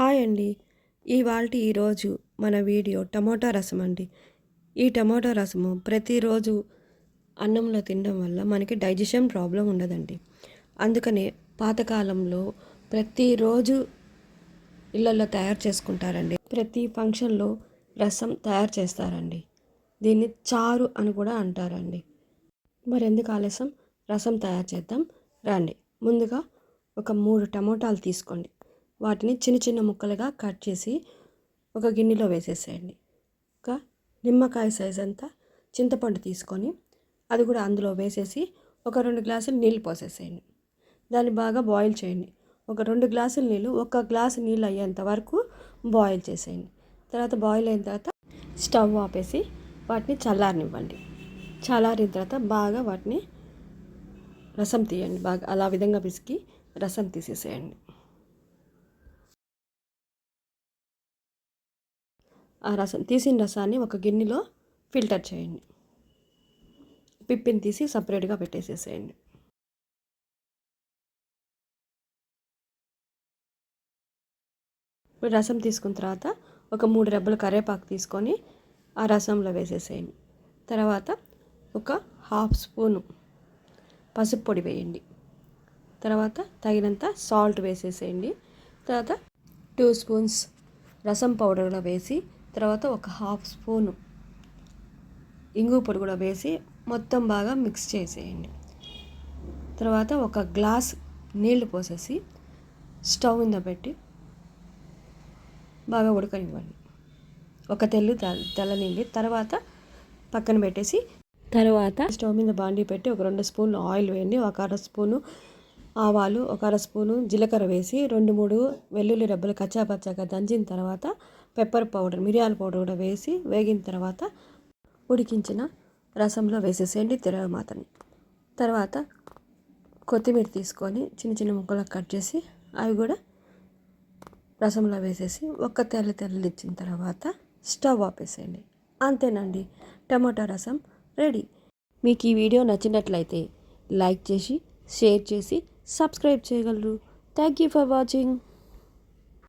Hi అండి. ఇవాళ ఈరోజు మన వీడియో టమోటా రసం అండి. ఈ టమోటా రసము ప్రతిరోజు అన్నంలో తినడం వల్ల మనకి డైజెషన్ ప్రాబ్లం ఉండదండి. అందుకనే పాతకాలంలో ప్రతిరోజు ఇళ్ళల్లో తయారు చేసుకుంటారండి. ప్రతి ఫంక్షన్లో రసం తయారు చేస్తారండి. దీన్ని చారు అని కూడా అంటారండి. మరి ఎందుకు ఆలస్యం? రసం తయారు చేద్దాం. రండి. ముందుగా ఒక మూడు టమోటాలు తీసుకోండి. వాటిని చిన్న చిన్న ముక్కలుగా కట్ చేసి ఒక గిన్నెలో వేసేసేయండి. ఒక నిమ్మకాయ సైజ్ అంతా చింతపండు తీసుకొని అది కూడా అందులో వేసేసి ఒక రెండు గ్లాసులు నీళ్ళు పోసేసేయండి. దాన్ని బాగా బాయిల్ చేయండి. ఒక రెండు గ్లాసుల నీళ్ళు ఒక గ్లాసు నీళ్ళు అయ్యేంత వరకు బాయిల్ చేసేయండి. తర్వాత బాయిల్ అయిన తర్వాత స్టవ్ ఆపేసి వాటిని చల్లారనివ్వండి. చల్లారిన తర్వాత బాగా వాటిని రసం తీయండి. బాగా అలా విధంగా పిసికి రసం తీసేసేయండి. ఆ రసం తీసిన రసాన్ని ఒక గిన్నెలో ఫిల్టర్ చేయండి. పిప్పిని తీసి సపరేట్గా పెట్టేసేసేయండి. ఇప్పుడు రసం తీసుకున్న తర్వాత ఒక మూడు రెబ్బల కరివేపాకు తీసుకొని ఆ రసంలో వేసేసేయండి. తర్వాత ఒక హాఫ్ స్పూను పసుపు పొడి వేయండి. తర్వాత తగినంత సాల్ట్ వేసేసేయండి. తర్వాత టూ స్పూన్స్ రసం పౌడర్లో వేసి తర్వాత ఒక హాఫ్ స్పూను ఇంగు పొడి కూడా వేసి మొత్తం బాగా మిక్స్ చేసేయండి. తర్వాత ఒక గ్లాస్ నీళ్ళు పోసేసి స్టవ్ మీద పెట్టి బాగా ఉడకనివ్వండి. ఒక తెల్లు తెల్లనిండి తర్వాత పక్కన పెట్టేసి తర్వాత స్టవ్ మీద బాండీ పెట్టి ఒక రెండు స్పూన్లు ఆయిల్ వేయండి. ఒక అర స్పూను ఆవాలు ఒక అర స్పూను జీలకర్ర వేసి రెండు మూడు వెల్లుల్లి రెబ్బలు కచ్చాపచ్చాగా దంచిన తర్వాత పెప్పర్ పౌడర్ మిరియాల పౌడర్ కూడా వేసి వేగిన తర్వాత ఉడికించిన రసంలో వేసేసేయండి తిరగమాతని తర్వాత కొత్తిమీర తీసుకొని చిన్న చిన్న ముక్కలకు కట్ చేసి అవి కూడా రసంలో వేసేసి ఒక్క తెల్ల తెల్లలు ఇచ్చిన తర్వాత స్టవ్ ఆపేసేయండి అంతేనండి టమాటా రసం రెడీ. మీకు ఈ వీడియో నచ్చినట్లయితే లైక్ చేసి షేర్ చేసి సబ్స్క్రైబ్ చేయగలరు. Thank you for watching.